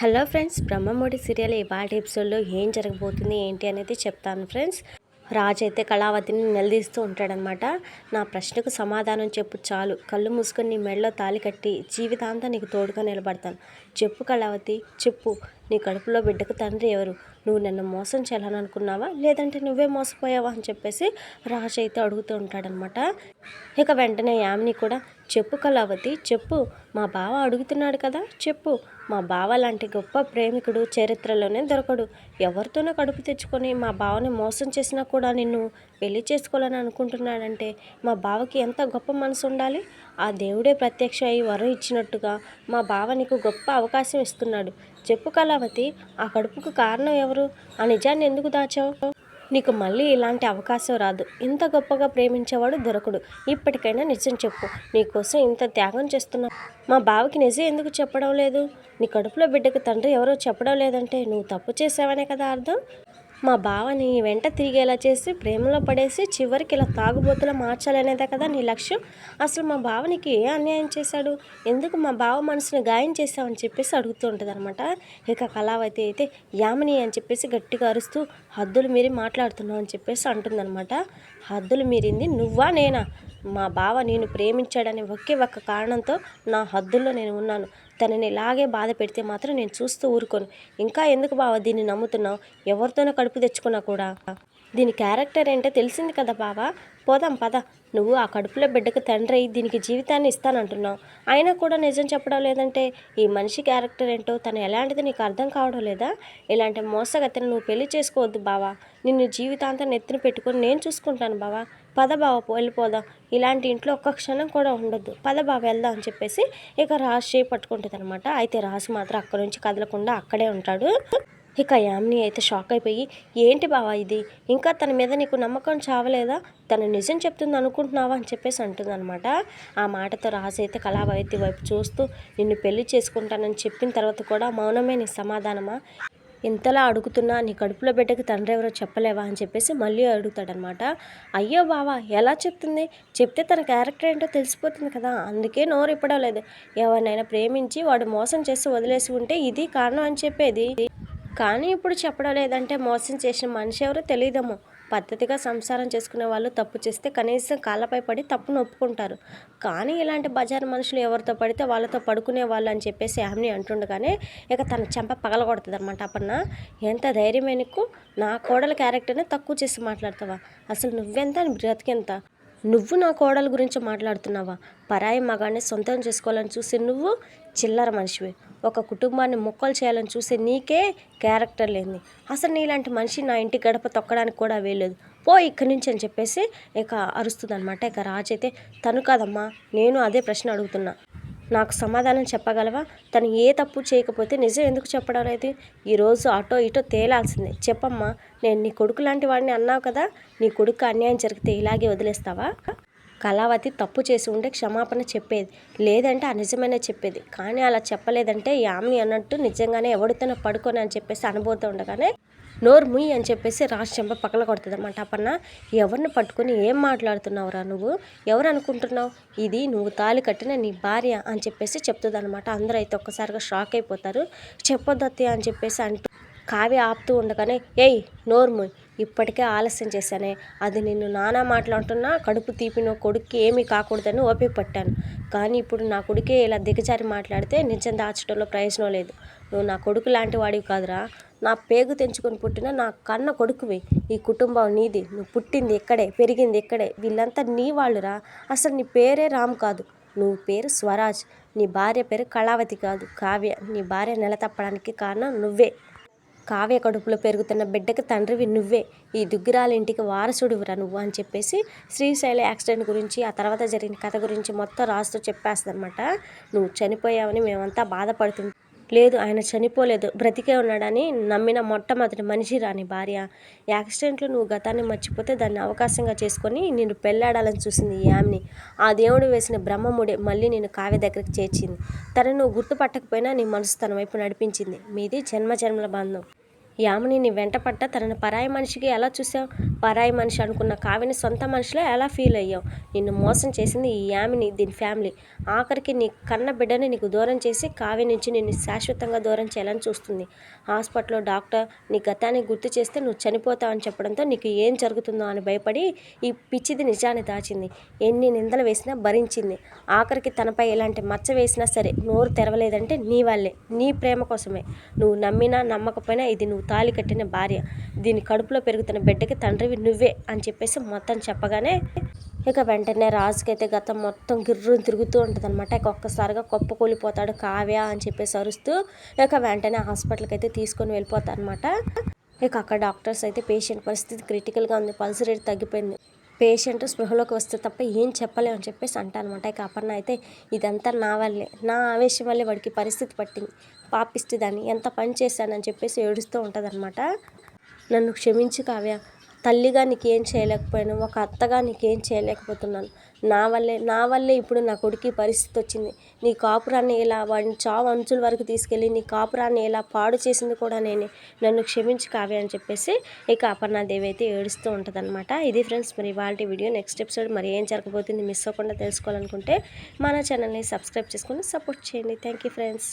Hello friends Brahmamudi serial ఇవాళ ఎపిసోడ్లో ఏం జరగబోతుంది ఏంటి అనేది చెప్తాను ఫ్రెండ్స్. రాజు అయితే కళావతిని నిలదీస్తూ ఉంటాడనమాట. నా ప్రశ్నకు సమాధానం చెప్పు చాలు. కళ్ళు మూసుకొని నీ మెడలో తాలి కట్టి జీవితాంతం నీకు తోడుగా నిలబడతాను. చెప్పు కళావతి చెప్పు. నీ కడుపులో బిడ్డకు తండ్రి ఎవరు? నువ్వు నన్ను మోసం చేయాలని అనుకున్నావా లేదంటే నువ్వే మోసపోయావా అని చెప్పేసి రాజు అయితే అడుగుతూ ఉంటాడనమాట ఇక వెంటనే యామిని కూడా చెప్పు కళావతి చెప్పు. మా బావ అడుగుతున్నాడు కదా చెప్పు. మా బావ లాంటి గొప్ప ప్రేమికుడు చరిత్రలోనే దొరకడు. ఎవరితోనో కడుపు తెచ్చుకొని మా బావని మోసం చేసినా కూడా నిన్ను పెళ్ళి చేసుకోవాలని అనుకుంటున్నాడంటే మా బావకి ఎంత గొప్ప మనసు ఉండాలి? ఆ దేవుడే ప్రత్యక్ష అయి వరం ఇచ్చినట్టుగా మా బావ నీకు గొప్ప అవకాశం ఇస్తున్నాడు. చెప్పు కళావతి ఆ కడుపుకు కారణం ఎవరు? ఆ నిజాన్ని ఎందుకు దాచావు? నీకు మళ్ళీ ఇలాంటి అవకాశం రాదు. ఇంత గొప్పగా ప్రేమించేవాడు దొరకడు. ఇప్పటికైనా నిజం చెప్పు. నీకోసం ఇంత త్యాగం చేస్తున్నా మా బావకి నిజం ఎందుకు చెప్పడం లేదు? నీ కడుపులో బిడ్డకు తండ్రి ఎవరో చెప్పడం లేదంటే నువ్వు తప్పు చేసావనే కదా అర్థం? మా బావని వెంట తిరిగేలా చేసి ప్రేమలో పడేసి చివరికి ఇలా తాగుబోతులా మార్చాలనేదే కదా నీ లక్ష్యం? అసలు మా బావనికి ఏ అన్యాయం చేశాడు? ఎందుకు మా బావ మనసుని గాయం చేశావని చెప్పేసి అడుగుతూ ఉంటుంది అనమాట ఇక కళావతి అయితే యామిని అని చెప్పేసి గట్టిగా అరుస్తూ హద్దులు మీరి మాట్లాడుతున్నావు అని చెప్పేసి అంటుందన్నమాట. హద్దులు మీరింది నువ్వా నేనా? మా బావ నేను ప్రేమించాడని ఒకే ఒక్క కారణంతో నా హద్దుల్లో నేను ఉన్నాను. తనని ఇలాగే బాధ పెడితే మాత్రం నేను చూస్తూ ఊరుకోను. ఇంకా ఎందుకు బావ దీన్ని నమ్ముతున్నావు? ఎవరితోనో కడుపు తెచ్చుకున్నా కూడా. దీని క్యారెక్టర్ ఏంటో తెలిసింది కదా బావా? పోదాం పద. నువ్వు ఆ కడుపులో బిడ్డకు తండ్రి దీనికి జీవితాన్ని ఇస్తానంటున్నావు. అయినా కూడా నిజం చెప్పడం లేదంటే ఈ మనిషి క్యారెక్టర్ ఏంటో తను ఎలాంటిది నీకు అర్థం కావడం లేదా? ఇలాంటి మోసగతను నువ్వు పెళ్ళి చేసుకోవద్దు బావా. నిన్ను జీవితాంతం నెత్తిన పెట్టుకొని నేను చూసుకుంటాను బావా. పద బావ వెళ్ళిపోదాం. ఇలాంటి ఇంట్లో ఒక్క క్షణం కూడా ఉండొద్దు. పద బావ వెళ్దాం అని చెప్పేసి ఇక రాజు చేయి పట్టుకుంటుంది అనమాట అయితే రాజు మాత్రం అక్కడ నుంచి కదలకుండా అక్కడే ఉంటాడు. ఇక యామిని అయితే షాక్ అయిపోయి ఏంటి బావా ఇది? ఇంకా తన మీద నీకు నమ్మకం చావలేదా? తను నిజం చెప్తుంది అనుకుంటున్నావా? అని చెప్పేసి అంటుందన్నమాట. ఆ మాటతో రాజు అయితే కళావతి వైపు చూస్తూ నిన్ను పెళ్ళి చేసుకుంటానని చెప్పిన తర్వాత కూడా మౌనమే నీ సమాధానమా? ఇంతలా అడుగుతున్నా నీ కడుపులో బిడ్డకి తండ్రి ఎవరో చెప్పలేవా అని చెప్పేసి మళ్ళీ అడుగుతాడనమాట. అయ్యో బావా ఎలా చెప్తుంది? చెప్తే తన క్యారెక్టర్ ఏంటో తెలిసిపోతుంది కదా. అందుకే నోరు ఇప్పడం లేదు. ఎవరినైనా ప్రేమించి వాడు మోసం చేసి వదిలేసి ఉంటే ఇది కారణం అని చెప్పేది. కానీ ఇప్పుడు చెప్పడం లేదంటే మోసం చేసిన మనిషి ఎవరో తెలియదేమో. పద్ధతిగా సంసారం చేసుకునే వాళ్ళు తప్పు చేస్తే కనీసం కాళ్ళపై పడి తప్పును ఒప్పుకుంటారు. కానీ ఇలాంటి బజార్ మనుషులు ఎవరితో పడితే వాళ్ళతో పడుకునే వాళ్ళు అని చెప్పేసి ఆమెని అంటుండగానే ఇక తన చెంప పగలగొడుతుంది అనమాట అప్పన్న ఎంత ధైర్యమే నీకు? నా కోడల క్యారెక్టర్ని తక్కువ చేసి మాట్లాడతావా? అసలు నువ్వెంత? బ్రతికెంత? నువ్వు నా కోడల గురించి మాట్లాడుతున్నావా? పరాయి మగాన్ని సొంతం చేసుకోవాలని చూసి నువ్వు చిల్లర మనిషివి. ఒక కుటుంబాన్ని మొక్కలు చేయాలని చూసే నీకే క్యారెక్టర్ లేని అసలు నీలాంటి మనిషి నా ఇంటి గడప తొక్కడానికి కూడా వేయలేదు పో ఇక్కడి నుంచి అని చెప్పేసి ఇక అరుస్తుంది అనమాట ఇక రాజు అయితే తను కాదమ్మా నేను అదే ప్రశ్న అడుగుతున్నా. నాకు సమాధానం చెప్పగలవా? తను ఏ తప్పు చేయకపోతే నిజం ఎందుకు చెప్పడం లేదు? ఈరోజు అటో ఇటో తేలాల్సిందే. చెప్పమ్మా నేను నీ కొడుకు లాంటి వాడిని అన్నావు కదా నీ కొడుకు అన్యాయం జరిగితే ఇలాగే వదిలేస్తావా? కళావతి తప్పు చేసి ఉంటే క్షమాపణ చెప్పేది. లేదంటే అనిజమైన చెప్పేది. కానీ అలా చెప్పలేదంటే యామిని అన్నట్టు నిజంగానే ఎవడితోనో పడుకొని అని చెప్పేసి అనుభూతి ఉండగానే నోర్ముయ్ అని చెప్పేసి రాసి చెంప పక్కల కొడుతుంది అనమాట అప్పన్న ఎవరిని పట్టుకొని ఏం మాట్లాడుతున్నావురా నువ్వు? ఎవరు అనుకుంటున్నావు ఇది నువ్వు తాలి కట్టిన నీ భార్య అని చెప్పేసి చెప్తుంది అనమాట అందరూ అయితే ఒక్కసారిగా షాక్ అయిపోతారు. చెప్పొద్దత్తి అని చెప్పేసి అంటూ కావ్య ఆపుతూ ఉండగానే ఏయ్ నోర్ము ఇప్పటికే ఆలస్యం చేశానే. అది నిన్ను నానా మాట్లాడుతున్నా కడుపు తీపిన కొడుక్కి ఏమీ కాకూడదని ఓపిక పట్టాను కానీ ఇప్పుడు నా కొడుకే ఇలా దిగజారి మాట్లాడితే నిజం దాచడంలో ప్రయోజనం లేదు. నువ్వు నా కొడుకు లాంటి వాడివి కాదురా. నా పేగు తెంచుకొని పుట్టిన నా కన్న కొడుకువి. ఈ కుటుంబం నీది. నువ్వు పుట్టింది ఇక్కడే పెరిగింది ఇక్కడే. వీళ్ళంతా నీ వాళ్ళురా. అసలు నీ పేరే రామ్ కాదు. నువ్వు పేరు స్వరాజ్. నీ భార్య పేరు కళావతి కాదు. కావ్య నీ భార్య నెల తప్పడానికి కారణం నువ్వే. కావ్య కడుపులో పెరుగుతున్న బిడ్డకి తండ్రివి నువ్వే. ఈ దుగ్గిరాల ఇంటికి వారసుడివిరా నువ్వు అని చెప్పేసి శ్రీశైల యాక్సిడెంట్ గురించి ఆ తర్వాత జరిగిన కథ గురించి మొత్తం రాస్తూ చెప్పేస్తుందన్నమాట. నువ్వు చనిపోయావని మేమంతా బాధపడుతుంది లేదు ఆయన చనిపోలేదు. బ్రతికే ఉన్నాడని నమ్మిన మొట్టమొదటి మనిషి రాని భార్య. యాక్సిడెంట్లో నువ్వు గతాన్ని మర్చిపోతే దాన్ని అవకాశంగా చేసుకొని నేను పెళ్ళాడాలని చూసింది ఈ యామ్ని ఆ దేవుడు వేసిన బ్రహ్మముడే మళ్ళీ నేను కావ్య దగ్గరికి చేర్చింది. తను నువ్వు గుర్తుపట్టకపోయినా నీ మనసు తన వైపు నడిపించింది. మీది జన్మ జన్మల బంధం. యామిని నీ వెంట తనని పరాయి మనిషికి ఎలా చూసావు? పరాయి మనిషి అనుకున్న కావిని సొంత మనిషిలో ఎలా ఫీల్ అయ్యావు? నిన్ను మోసం చేసింది ఈ యామిని దీని ఫ్యామిలీ ఆఖరికి నీ కన్న బిడ్డని నీకు దూరం చేసి కావి నుంచి నిన్ను శాశ్వతంగా దూరం చేయాలని చూస్తుంది. హాస్పిటల్లో డాక్టర్ నీ గతాన్ని గుర్తు చేస్తే నువ్వు చనిపోతావని చెప్పడంతో నీకు ఏం జరుగుతుందో అని భయపడి ఈ పిచ్చిది నిజాన్ని దాచింది. ఎన్ని నిందలు వేసినా భరించింది. ఆఖరికి తనపై ఎలాంటి మచ్చ వేసినా సరే నోరు తెరవలేదంటే నీ వాళ్ళే నీ ప్రేమ కోసమే. నువ్వు నమ్మినా నమ్మకపోయినా ఇది నువ్వు తాళి కట్టిన భార్య. దీని కడుపులో పెరుగుతున్న బిడ్డకి తండ్రివి నువ్వే అని చెప్పేసి మొత్తం చెప్పగానే ఇక వెంటనే రాజుకైతే గతం మొత్తం గిర్రుని తిరుగుతూ ఉంటుంది అనమాట ఇక ఒక్కసారిగా కొప్ప కూలిపోతాడు కావ్య అని చెప్పేసి అరుస్తూ ఇక వెంటనే హాస్పిటల్కి అయితే తీసుకొని వెళ్ళిపోతారు అనమాట ఇక అక్కడ డాక్టర్స్ అయితే పేషెంట్ పరిస్థితి క్రిటికల్గా ఉంది. పల్స్ రేట్ తగ్గిపోయింది. పేషెంట్ స్పృహలోకి వస్తే తప్ప ఏం చెప్పలేము అని చెప్పేసి అంటానమాట. ఇక అపర్ణ అయితే ఇదంతా నా వల్లే నా ఆవేశం వల్లే వాడికి పరిస్థితి పట్టింది. పాపిస్తే దాన్ని ఎంత పని చేశానని చెప్పేసి ఏడుస్తూ ఉంటుందన్నమాట. నన్ను క్షమించు కావ్య. తల్లిగా నీకేం చేయలేకపోయాను ఒక అత్తగా నీకేం చేయలేకపోతున్నాను. నా వల్లే నా వల్లే ఇప్పుడు నా కొడుకు పరిస్థితి వచ్చింది నీ కాపురాన్ని ఇలా వాడిని చావు అంచుల వరకు తీసుకెళ్ళి నీ కాపురాన్ని ఇలా పాడు చేసింది కూడా నేనే. నన్ను క్షమించి కావ్య అని చెప్పేసి ఇక అపర్ణాదేవి అయితే ఏడుస్తూ ఉంటుందన్నమాట. ఇది ఫ్రెండ్స్ మరి వాళ్ళ వీడియో నెక్స్ట్ ఎపిసోడ్ మరి ఏం జరగబోతుంది మిస్ అవ్వకుండా తెలుసుకోవాలనుకుంటే మన ఛానల్ని సబ్స్క్రైబ్ చేసుకొని సపోర్ట్ చేయండి. Thank you friends.